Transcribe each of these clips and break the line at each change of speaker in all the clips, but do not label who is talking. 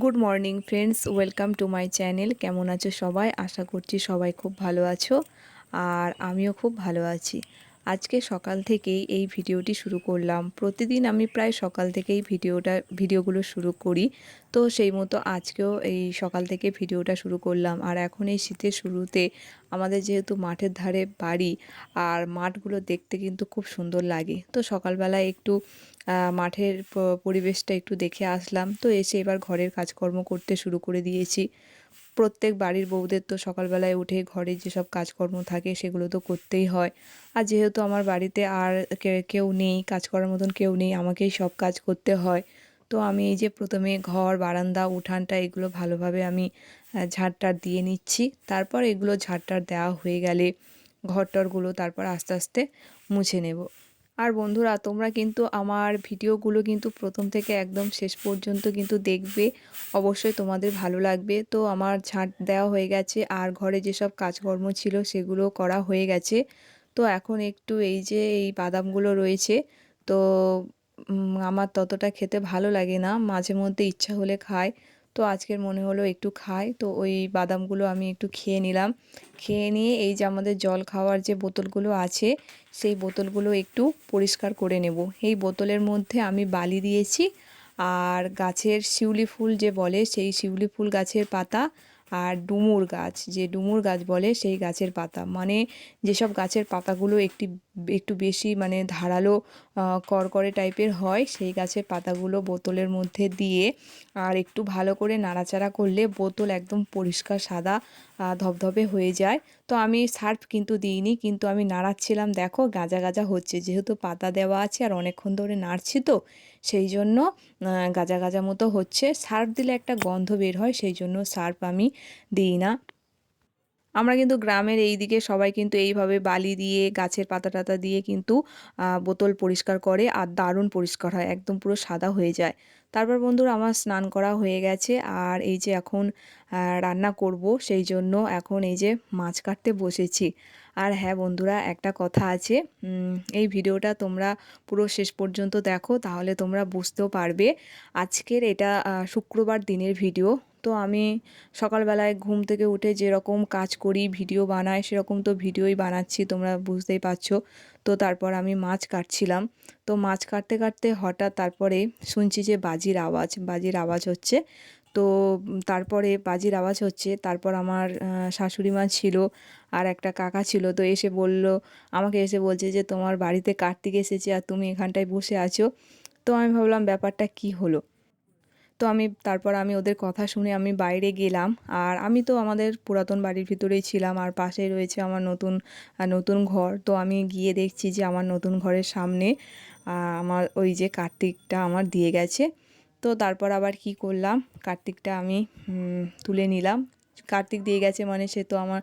Good morning friends welcome to my channel কেমন আছো সবাই? আশা করছি সবাই খুব ভালো আছো আর আমিও খুব ভালো আছি। আজকে সকাল থেকেই এই ভিডিওটি শুরু করলাম। প্রতিদিন আমি প্রায় সকাল থেকেই ভিডিওটা, ভিডিওগুলো শুরু করি। তো সেই মতো আজকেও এই সকাল থেকে ভিডিওটা শুরু করলাম। আর এখন এই শীতের শুরুতে আমাদের যেহেতু মাঠের ধারে বাড়ি, আর মাঠগুলো দেখতে কিন্তু খুব সুন্দর লাগে। তো সকালবেলায় একটু মাঠের পরিবেশটা একটু দেখে আসলাম। তো এসে এবার ঘরের কাজকর্ম করতে শুরু করে দিয়েছি। প্রত্যেক বাড়ির বউদের তো সকালবেলায় উঠে ঘরে যেসব কাজকর্ম থাকে সেগুলো তো করতেই হয়। আর যেহেতু আমার বাড়িতে আর কেউ নেই কাজ করার মতন কেউ নেই, আমাকেই সব কাজ করতে হয়। তো আমি এই যে প্রথমে ঘর, বারান্দা, উঠানটা এগুলো ভালোভাবে আমি ঝাড়টার দিয়ে নিচ্ছি। তারপর এগুলো ঝাড়টার দেওয়া হয়ে গেলে ঘরটরগুলো তারপর আস্তে আস্তে মুছে নেব। আর বন্ধুরা, তোমরা কিন্তু আমার ভিডিওগুলো কিন্তু প্রথম থেকে একদম শেষ পর্যন্ত কিন্তু দেখবে। অবশ্যই তোমাদের ভালো লাগবে। তো আমার ঝাঁট দেওয়া হয়ে গেছে, আর ঘরে যেসব কাজকর্ম ছিল সেগুলো করা হয়ে গেছে। তো এখন একটু এই যে এই বাদামগুলো রয়েছে, তো আমার ততটা খেতে ভালো লাগে না। মাঝে মধ্যে ইচ্ছা হলে খায়। তো আজকের মনে হলো একটু খাই। তো ওই বাদামগুলো আমি একটু খেয়ে নিলাম। খেয়ে নিয়ে এই যে আমাদের জল খাওয়ার যে বোতলগুলো আছে, সেই বোতলগুলো একটু পরিষ্কার করে নেব। এই বোতলের মধ্যে আমি বালি দিয়েছি। আর গাছের শিউলি ফুল যে বলে, সেই শিউলি ফুল গাছের পাতা আর ডুমুর গাছ, যে ডুমুর গাছ বলে সেই গাছের পাতা। মানে যেসব গাছের পাতাগুলো একটি, একটু বেশি মানে ধারালো করকরে টাইপের হয়, সেই গাছের পাতাগুলো বোতলের মধ্যে দিয়ে আর একটু ভালো করে নাড়াচাড়া করলে বোতল একদম পরিষ্কার, সাদা ধবধবে হয়ে যায়। তো আমি সার্ফ কিন্তু দিইনি, কিন্তু আমি নাড়াচ্ছিলাম। দেখো গাজা গাজা হচ্ছে, যেহেতু পাতা দেওয়া আছে আর অনেকক্ষণ ধরে নাড়ছি তো, সেই জন্য গাজা গাজা মতো হচ্ছে। সার্ফ দিলে একটা গন্ধ বের হয়, সেই জন্য সার্ফ আমি দিই না। আমরা কিন্তু গ্রামের এই দিকে সবাই কিন্তু এইভাবে বালি দিয়ে, গাছের পাতা টাতা দিয়ে কিন্তু বোতল পরিষ্কার করে আর দারুণ পরিষ্কার হয়, একদম পুরো সাদা হয়ে যায়। তারপর বন্ধুরা আমার স্নান করা হয়ে গেছে আর এই যে এখন রান্না করব সেই জন্য এখন এই যে মাছ কাটতে বসেছি। আর হ্যাঁ বন্ধুরা একটা কথা আছে এই ভিডিওটা তোমরা পুরো শেষ পর্যন্ত দেখো, তাহলে তোমরা বুঝতেও পারবে। আজকের এটা শুক্রবার দিনের ভিডিও। তো আমি সকালবেলায় ঘুম থেকে উঠে যেরকম কাজ করি, ভিডিও বানাই, সেরকম তো ভিডিওই বানাচ্ছি, তোমরা বুঝতেই পারছ। তো তারপর আমি মাছ কাটছিলাম। তো মাছ কাটতে কাটতে হঠাৎ তারপরে শুনছি যে বাজির আওয়াজ বাজির আওয়াজ হচ্ছে। তো তারপরে বাজির আওয়াজ হচ্ছে, তারপর আমার শাশুড়ি মা ছিল আর একটা কাকা ছিল। তো এসে বলল, আমাকে এসে বলছে যে, তোমার বাড়িতে কার্তিক এসেছে আর তুমি এখানটায় বসে আছো। তো আমি ভাবলাম, ব্যাপারটা কি হলো? তো আমি, তারপর আমি ওদের কথা শুনে আমি বাইরে গেলাম। আর আমি তো আমাদের পুরাতন বাড়ির ভিতরেই ছিলাম, আর পাশেই রয়েছে আমার নতুন নতুন ঘর। তো আমি গিয়ে দেখছি যে আমার নতুন ঘরের সামনে আমার ওই যে কার্তিকটা আমার দিয়ে গেছে। তো তারপর আবার কি করলাম, কার্তিকটা আমি তুলে নিলাম। কার্তিক দিয়ে গেছে মানে সে তো আমার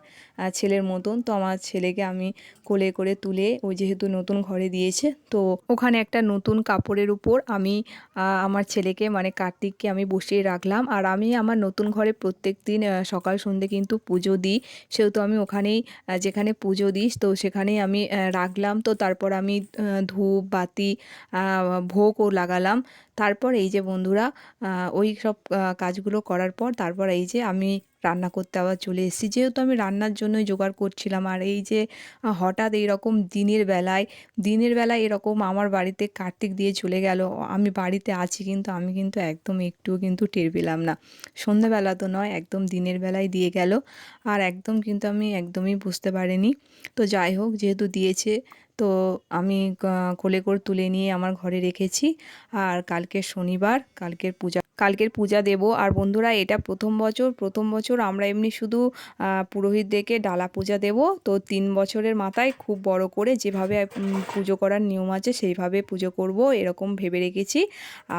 ছেলের মতন। তো আমার ছেলেকে আমি কোলে করে তুলে ওই যেহেতু নতুন ঘরে দিয়েছে, তো ওখানে একটা নতুন কাপড়ের উপর আমি আমার ছেলেকে মানে কার্তিককে আমি বসিয়ে রাখলাম। আর আমি আমার নতুন ঘরে প্রত্যেক দিন সকাল সন্ধে কিন্তু পুজো দিই। সেহেতু আমি ওখানেই যেখানে পুজো দিস তো সেখানেই আমি রাখলাম। তো তারপর আমি ধূপ, বাতি ভোগও লাগালাম। তারপর এই যে বন্ধুরা ওই সব কাজগুলো করার পর তারপর এই যে আমি রান্না করতে আবার চলে এসেছি। যেহেতু আমি রান্নার জন্যই জোগাড় করছিলাম আর এই যে হঠাৎ এইরকম দিনের বেলায় দিনের বেলায় এরকম আমার বাড়িতে কার্তিক দিয়ে চলে গেল, আমি বাড়িতে আছি কিন্তু আমি কিন্তু একদম একটুও কিন্তু টের পেলাম না। সন্ধ্যাবেলা তো নয়, একদম দিনের বেলায় দিয়ে গেল। আর একদম কিন্তু আমি একদমই বুঝতে পারিনি। তো যাই হোক, যেহেতু দিয়েছে তো আমি কোলে করে তুলে নিয়ে আমার ঘরে রেখেছি। আর কালকে শনিবার কালকের পূজা কালকের পূজা দেব। আর বন্ধুরা, এটা প্রথম বছর প্রথম বছর আমরা এমনি শুধু পুরোহিতদেরকে ডালা পূজা দেব। তো তিন বছরের মাথায় খুব বড় করে যেভাবে পুজো করার নিয়ম আছে সেইভাবে পুজো করব, এরকম ভেবে রেখেছি।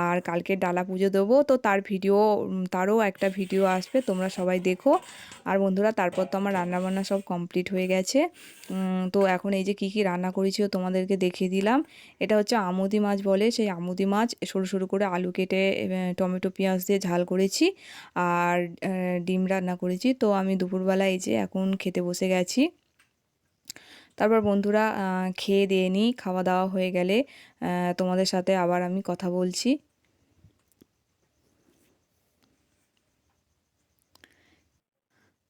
আর কালকে ডালা পুজো দেবো। তো তার ভিডিও, তারও একটা ভিডিও আসবে, তোমরা সবাই দেখো। আর বন্ধুরা, তারপর তো আমার রান্নাবান্না সব কমপ্লিট হয়ে গেছে। তো এখন এই যে কি কি রান্না করেছিও তোমাদেরকে দেখিয়ে দিলাম। এটা হচ্ছে আমুদি মাছ বলে, সেই আমুদি মাছ সরু সরু করে আলু কেটে টমেটো পেঁয়াজ দিয়ে ঝাল করেছি আর ডিম রান্না করেছি। তো আমি দুপুরবেলা এই যে এখন খেতে বসে গেছি। তারপর বন্ধুরা খেয়ে দিয়ে নিই, খাওয়া দাওয়া হয়ে গেলে তোমাদের সাথে আবার আমি কথা বলছি।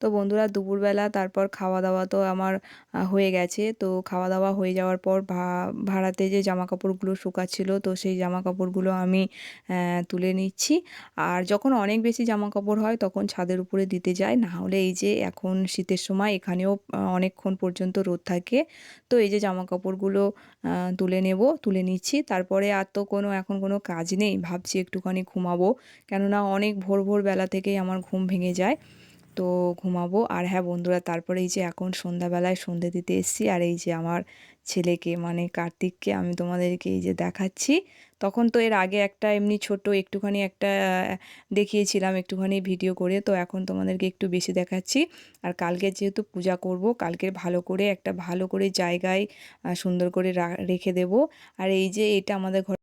তো বন্ধুরা দুপুরবেলা তারপর খাওয়া দাওয়া তো আমার হয়ে গেছে। তো খাওয়া দাওয়া হয়ে যাওয়ার পর ভাড়াতে যে জামা কাপড়গুলো শুকাচ্ছিল, তো সেই জামা কাপড়গুলো আমি তুলে নিচ্ছি। আর যখন অনেক বেশি জামা কাপড় হয় তখন ছাদের উপরে দিতে যায় না হলে এই যে এখন শীতের সময় এখানেও অনেকক্ষণ পর্যন্ত রোদ থাকে। তো এই যে জামা কাপড়গুলো তুলে নেব, তুলে নিচ্ছি। তারপরে আর তো কোনো, এখন কোনো কাজ নেই। ভাবছি একটুখানি ঘুমাবো। কেননা অনেক ভোর ভোর বেলা থেকেই আমার ঘুম ভেঙে যায়। তো ঘুমাবো। আর হ্যাঁ বন্ধুরা, তারপরে এই যে এখন সন্ধ্যাবেলায় সন্ধে দিতে এসেছি। আর এই যে আমার ছেলেকে মানে কার্তিককে আমি তোমাদেরকে এই যে দেখাচ্ছি। তখন তো এর আগে একটা এমনি ছোট একটুখানি একটা দেখিয়েছিলাম একটুখানি ভিডিও করে। তো এখন তোমাদেরকে একটু বেশি দেখাচ্ছি। আর কালকে যেহেতু পূজা করব কালকে ভালো করে একটা ভালো করে জায়গায় সুন্দর করে রেখে দেব। আর এই যে এটা আমাদের ঘর